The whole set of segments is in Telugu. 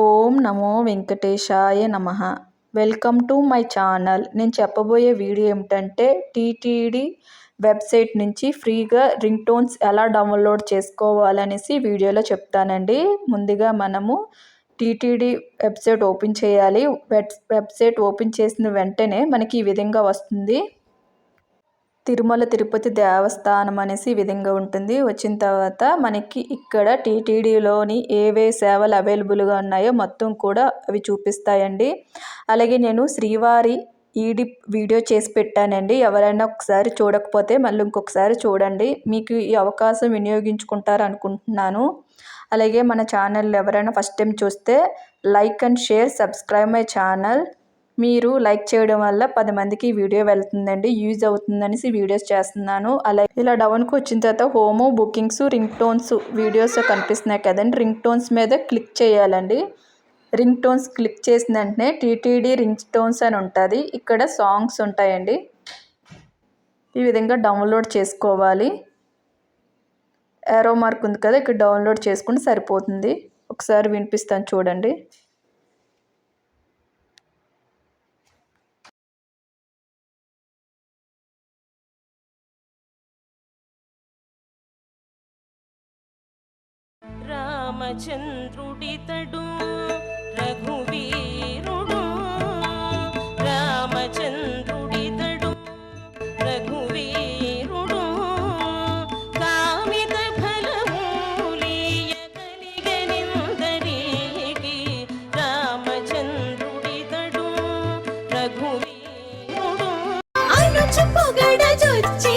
ఓం నమో వెంకటేశాయ నమ. Welcome to my channel. నేను చెప్పబోయే వీడియో ఏమిటంటే టీటీడీ వెబ్సైట్ నుంచి ఫ్రీగా రింగ్ టోన్స్ ఎలా డౌన్లోడ్ చేసుకోవాలనేసి వీడియోలో చెప్తానండి. ముందుగా మనము టీటీడీ వెబ్సైట్ ఓపెన్ చేయాలి. వెబ్ వెబ్సైట్ ఓపెన్ చేసిన వెంటనే మనకి ఈ విధంగా వస్తుంది. తిరుమల తిరుపతి దేవస్థానం అనేసి ఈ విధంగా ఉంటుంది. వచ్చిన తర్వాత మనకి ఇక్కడ టీటీడీలోని ఏవే సేవలు అవైలబుల్గా ఉన్నాయో మొత్తం కూడా అవి చూపిస్తాయండి. అలాగే నేను శ్రీవారి ఈడి వీడియో చేసి పెట్టానండి. ఎవరైనా ఒకసారి చూడకపోతే మళ్ళీ ఇంకొకసారి చూడండి. మీకు ఈ అవకాశం వినియోగించుకుంటారు అనుకుంటున్నాను. అలాగే మన ఛానల్ ఎవరైనా ఫస్ట్ టైం చూస్తే like and share subscribe my channel. మీరు లైక్ చేయడం వల్ల పది మందికి వీడియో వెళ్తుందండి యూజ్ అవుతుందనేసి వీడియోస్ చేస్తున్నాను. అలా ఇలా డౌన్కి వచ్చిన తర్వాత home bookings ring tones videos కనిపిస్తున్నాయి కదండి. రింగ్ టోన్స్ మీద క్లిక్ చేయాలండి. రింగ్ టోన్స్ క్లిక్ చేసిన వెంటనే టీటీడీ రింగ్ టోన్స్ అని ఉంటుంది. ఇక్కడ సాంగ్స్ ఉంటాయండి. ఈ విధంగా డౌన్లోడ్ చేసుకోవాలి. ఏరో మార్క్ ఉంది కదా ఇక్కడ డౌన్లోడ్ చేసుకుంటే సరిపోతుంది. ఒకసారి వినిపిస్తాను చూడండి. రామచంద్రుడితడు రఘువీరుడు. రామచంద్రుడితడు రఘువీరుడు. కామిత ఫలమూలియ కలిగనిందరికి రామచంద్రుడితడు రఘువీరుడు. అనుచు పొగడ చొచ్చేరది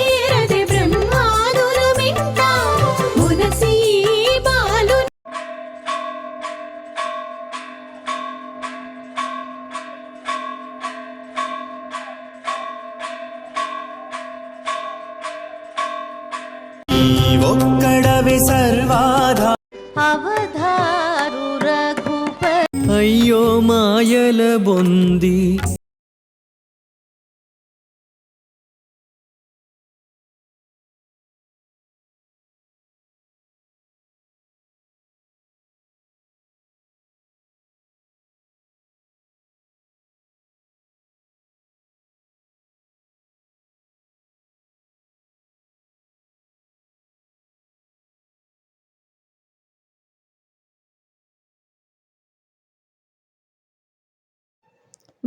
ఒక్కడవి సర్వాధా అవధారు రఘుప అయ్యో మాయల బొంది.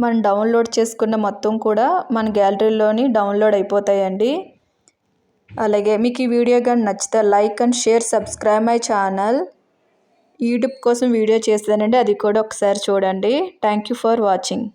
మనం డౌన్లోడ్ చేసుకున్న మొత్తం కూడా మన గ్యాలరీలోని డౌన్లోడ్ అయిపోతాయండి. అలాగే మీకు ఈ వీడియో కానీ నచ్చితే like and share subscribe my channel. YouTube కోసం వీడియో చేశానండి అది కూడా ఒకసారి చూడండి. Thank you for watching.